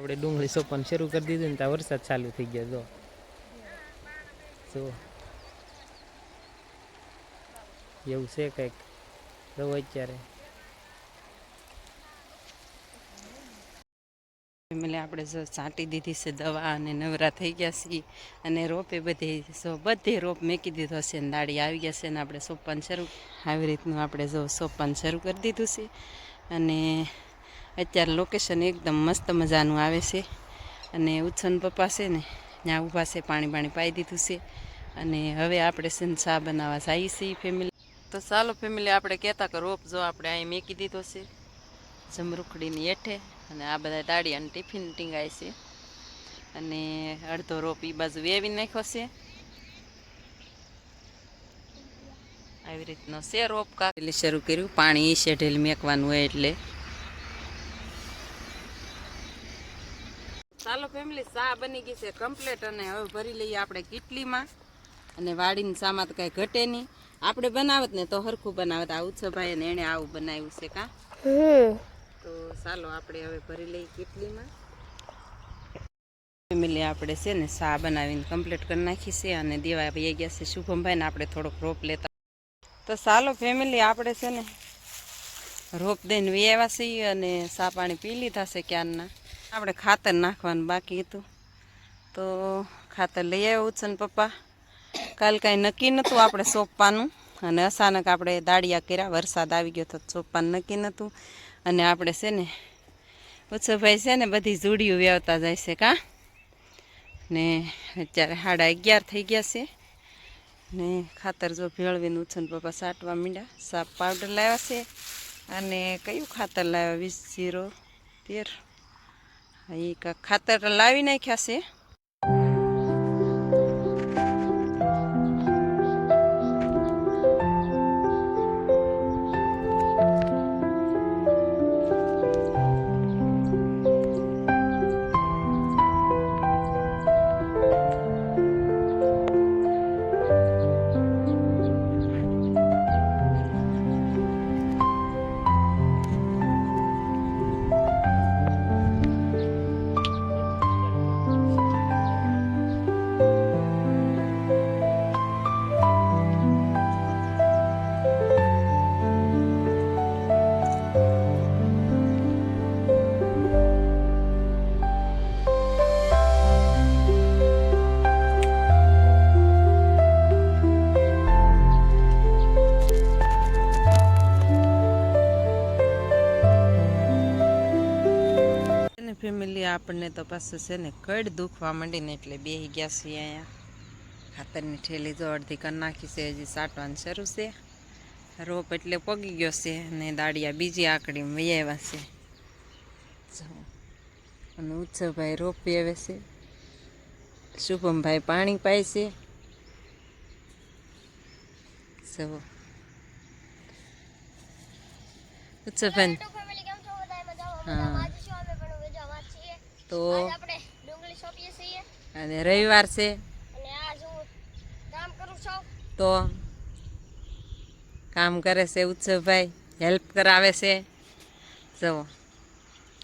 આપણે ડુંગળી સોપવાનું શરૂ કરી દીધું ને ત્યાં વરસાદ ચાલુ થઈ ગયો જો. જો. એવું છે કંઈક. જો અત્યારે. એટલે આપણે જો છાંટી દીધી છે દવા અને નવરા થઈ ગયા છીએ. અને રોપે બધે જો બધે રોપ મેકી દીધો છે ને દાડી આવી ગયા છે ને આપણે સોપન શરૂ. આવી રીતનું આપણે જો સોપાન શરૂ કરી દીધું છે. અને અત્યારે લોકેશન એકદમ મસ્ત મજાનું આવે છે. અને ઉછન પપ્પા છે ને, ત્યાં ઊભા છે, પાણી પાણી પાઈ દીધું છે. અને હવે આપણે છે ને ચા બનાવવા જઈએ છીએ ફેમિલી તો ચાલો ફેમિલી આપણે કહેતા કે રોપ જો આપણે અહીં મેકી દીધો છે. જમરૂખડીની હેઠે. અને આ બધા દાળિયાને ટિફિન ટીંગાય છે. અને અડધો રોપ એ બાજુ વેવી નાખ્યો છે. આવી રીતનો છે રોપ કાપેલી શરૂ કર્યું, પાણી શેઢેલ મેકવાનું હોય એટલે ચાલો ફેમિલી સા બની ગઈ છે કમ્પ્લેટ અને હવે ભરી લઈએ આપણે કીટલીમાં. અને વાડીની સામા તો કાંઈ ઘટે નહીં. આપણે બનાવત ને તો હરખું બનાવત. આ ઉત્સવભાઈ ને એણે આવું બનાવ્યું છે કા? તો ચાલો આપણે હવે ભરી લઈએ કીટલીમાં. ફેમિલી આપણે છે ને સા બનાવીને કમ્પ્લીટ કરી નાખી છે અને દેવા ભાઈ ગયા છે શુભમભાઈને. આપણે થોડોક રોપ લેતા. તો ચાલો ફેમિલી આપણે છે ને રોપ દઈને છીએ અને સા પાણી પી લીધા છે ક્યારના. આપણે ખાતર નાખવાનું બાકી હતું. તો ખાતર લઈ આવ્યો ઉછન પપ્પા. કાલ કાંઈ નક્કી નહોતું આપણે સોંપવાનું. અને અચાનક આપણે દાળિયા કર્યા, વરસાદ આવી ગયો તો સોંપવાનું નક્કી નહોતું. અને આપણે છે ને ઉત્સવભાઈ છે ને બધી જોડીઓ વ્યાવતા જાય છે કાં? ને અત્યારે સાડા અગિયાર થઈ ગયા છે. ને ખાતર જો ભેળવીને ઉછન પપ્પા સાટવા માંડ્યા. સાપ પાવડર લાવ્યા છે. અને કયું ખાતર લાવ્યા? વીસ જીરો તેર. એ ખાતર લાવી નાખ્યા છે. આપણને તો પાછું છે ને કડ દુખવા માંડીને એટલે બેહી ગયા છીએ અહીંયા. ખાતરની ઠેલી તો અડધી કરી નાખી છે હજી સાટવાનું શરૂ છે. રોપ એટલે પગી ગયો છે અને દાડિયા બીજી આકડી વૈયાવ્યા છે. અને ઉત્સવભાઈ રોપ આવે છે. શુભમભાઈ પાણી પાય છે. જવો ઉત્સવભાઈ હા. મજામાં જ છો અમે પણ મજામાં જ છીએ તો અને રવિવાર છે. અને આજ હું કામ કરું છું. તો કામ કરે છે ઉત્સવભાઈ. હેલ્પ કરાવે છે. જવો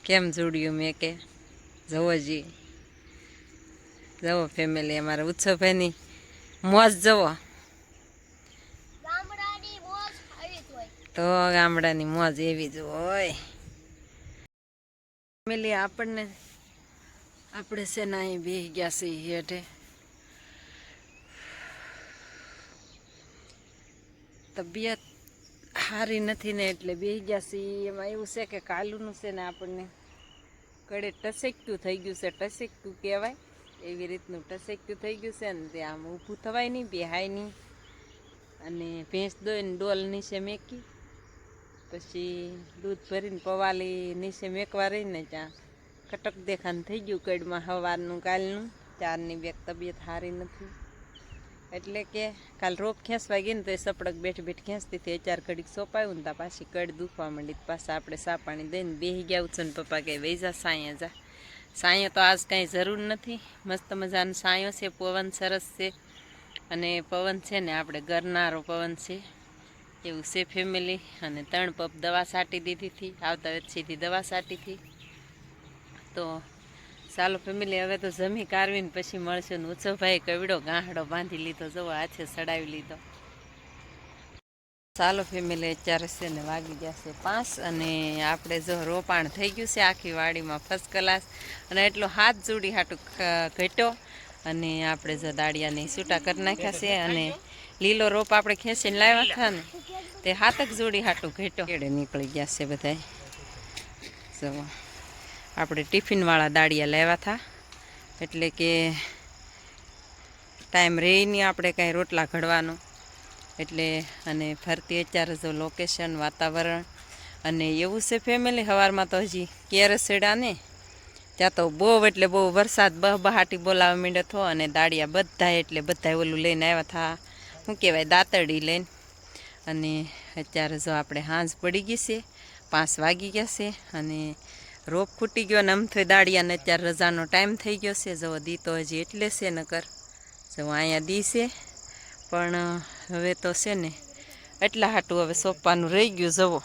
કેમ જોડ્યું મેં કે? જવો જી. જવો ફેમિલી અમારા ઉત્સવભાઈની મોજ જવો તો ગામડાની મોજ એવી જ હોય. ફેમિલી આપણને આપણે છે ને અહીં બેસી ગયા છીએ હેઠે. તબિયત સારી નથી ને એટલે બેસી ગયા છીએ એમાં એવું છે કે કાલુનું છે ને આપણને કડે ટસેકતું થઈ ગયું છે. ટસેકતું કહેવાય. એવી રીતનું ટસેકતું થઈ ગયું છે ને તે આમ ઊભું થવાય નહીં, બેહાય નહીં. અને ભેંસ દોઈને ડોલ નીચે મેકી. પછી દૂધ ભરીને પવાલી નીચે મેકવા રહીને ત્યાં કટક દેખાણ થઈ ગયું કડમાં સવારનું કાલનું. ચારની બેગ તબિયત સારી નથી. એટલે કે કાલ રોપ ખેંચવા ગઈ ને તો એ સપડક બેઠ બેઠ ખેંચતી હતી. ચાર ઘડીક સોંપાયું ને ત્યાં પાછી કડ દુખવા માંડી. પાછા આપણે સા પાણી દઈને બેહી ગયા ઉછન પપ્પા કે વૈજા સાંયે જા. સાંયો તો આજ કાંઈ જરૂર નથી. મસ્ત મજાનો સાંયો છે, પવન સરસ છે. અને પવન છે ને આપણે ગરનારો પવન છે. એવું છે ફેમિલી અને ત્રણ પપ દવા છાંટી દીધી હતી. આવતા સીધી દવા છાંટી હતી. તો ચાલો ફેમિલી, હવે તો જમી કારવીને પછી મળશે ને ઉત્સવભાઈ કવડો ગાંહડો બાંધી લીધો જવો હાથે સડાવી લીધો. ચાલો ફેમિલી, અત્યારે છે ને વાગી જશે પાંચ અને આપણે જો રોપાણ થઈ ગયું છે આખી વાડીમાં ફર્સ્ટ ક્લાસ. અને એટલો હાથ જોડી હાટું ઘટ્યો અને આપણે જો દાળિયાની છૂટા કરી નાખ્યા છે અને લીલો રોપ આપણે ખેંચીને લાવ્યા હતા ને, તે હાથક જોડી હાટું ઘટ્યો. કેડે નીકળી ગયા છે બધાય. જો આપણે ટિફિનવાળા દાળિયા લેવા હતા એટલે કે ટાઈમ રહે નહીં આપણે કાંઈ રોટલા ઘડવાનો. એટલે અને ફરતી અત્યારે જો લોકેશન વાતાવરણ અને એવું છે ફેમિલી સવારમાં તો હજી કેરસેડા ને. ત્યાં તો બહુ એટલે બહુ વરસાદ બહ બહાટી બોલાવા માંડ્યો થો અને દાળિયા બધા એટલે બધા ઓલું લઈને આવ્યા હતા શું કહેવાય, દાંતરડી લઈને. અને અત્યારે જો આપણે હાંજ પડી ગઈ છે, પાંચ વાગી ગયા છે અને રોપ ફૂટી ગયો ને આમ થઈ અને અત્યારે રજાનો ટાઈમ થઈ ગયો છે. જવો દી તો હજી એટલે છે નકર. જો અહીંયા દી છે. પણ હવે તો છે ને એટલા હાટું હવે સોંપવાનું રહી ગયું જવો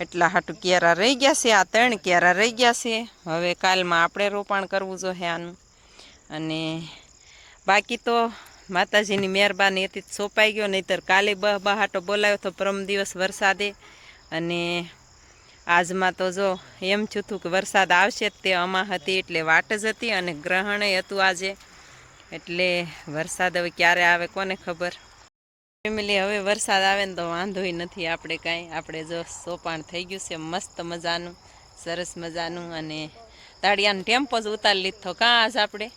એટલા હાટું ક્યારા રહી ગયા છે, આ ત્રણ ક્યારા રહી ગયા છે. હવે કાલમાં આપણે રોપાણ કરવું જોઈએ આનું. અને બાકી તો માતાજીની મહેરબાની હતી સોંપાઈ ગયો, નહીતર કાલે બહ બહાટો બોલાવ્યો તો પરમ દિવસ વરસાદે. અને આજમાં તો જો એમ થયું હતું કે વરસાદ આવશે તે અમા હતી એટલે વાટ જ હતી અને ગ્રહણે હતું આજે. એટલે વરસાદ હવે ક્યારે આવે કોને ખબર. ફેમિલી હવે વરસાદ આવે ને તો વાંધોય નથી આપણે કાંઈ. આપણે જો સોપાણ થઈ ગયું છે, મસ્ત મજાનું, સરસ મજાનું અને દાળિયાનો ટેમ્પો જ ઉતારી લીધો કાં આજ આપણે?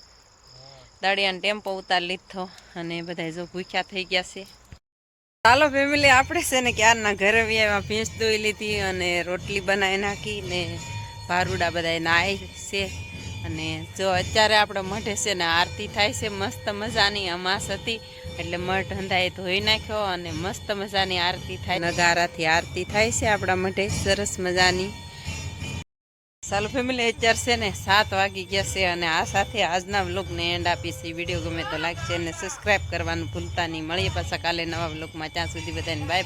દાળિયાનો ટેમ્પો ઉતારી લીધો અને બધા જો ભૂખ્યા થઈ ગયા છે. ચાલો ફેમિલી, આપણે છે ને ક્યારના ઘરે એમાં ભેંસ દોઈ લીધી અને રોટલી બનાવી નાખી ને ભારુડા બધા નાય છે. અને જો અત્યારે આપણે મઢે છે ને આરતી થાય છે, મસ્ત મજાની અમાસ હતી, એટલે મઢ હંધાએ ધોઈ નાખ્યો અને મસ્ત મજાની આરતી થાય. નગારાથી આરતી થાય છે આપણા મઢે, સરસ મજાની. ચાલો ફેમિલી અત્યારે ને સાત વાગી ગયા છે અને આ સાથે આજના વ્લોગને એન્ડ આપીશ વીડિયો ગમે તો લાઈક છે અને સબસ્ક્રાઈબ કરવાનું ભૂલતા નહીં. મળીએ પાછા કાલે નવા વ્લોગમાં ત્યાં સુધી બધાને બાય બાય